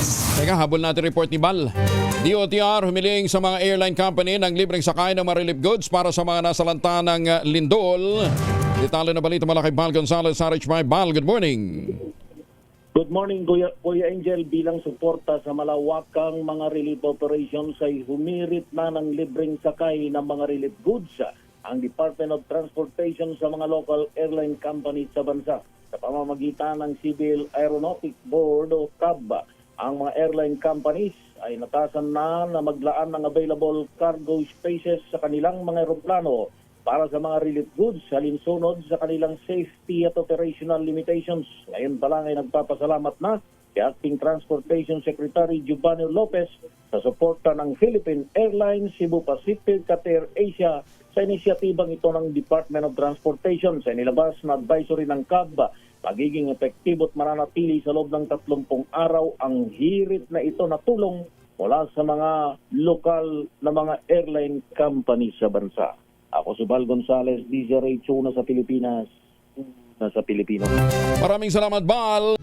Teka, habol natin report ni Bal. DOTR humiling sa mga airline company ng libreng sakay ng mga relief goods para sa mga nasalanta ng uh, lindol. Detalye na balita mula kay Bal Gonzalez sa RH5. Bal, good morning. Good morning, Kuya, Kuya Angel. Bilang suporta sa malawakang mga relief operations ay humirit na ng libreng sakay ng mga relief goods ang Department of Transportation sa mga local airline companies sa bansa. Sa pamamagitan ng Civil Aeronautic Board o CAB, ang mga airline companies ay natasan na na maglaan ng available cargo spaces sa kanilang mga eroplano para sa mga relief goods halinsunod sa kanilang safety at operational limitations. Ngayon pa lang ay nagpapasalamat na si Acting Transportation Secretary Giovanni Lopez sa suporta ng Philippine Airlines, Cebu Pacific at Air Asia sa inisyatibang ito ng Department of Transportation sa inilabas na advisory ng CAB magiging epektibo at mananatili sa loob ng 30 araw ang hirit na ito na tulong mula sa mga lokal na mga airline companies sa bansa. Ako si Val Gonzales, DZRH na sa Pilipinas, na sa Pilipino. Maraming salamat, Bal.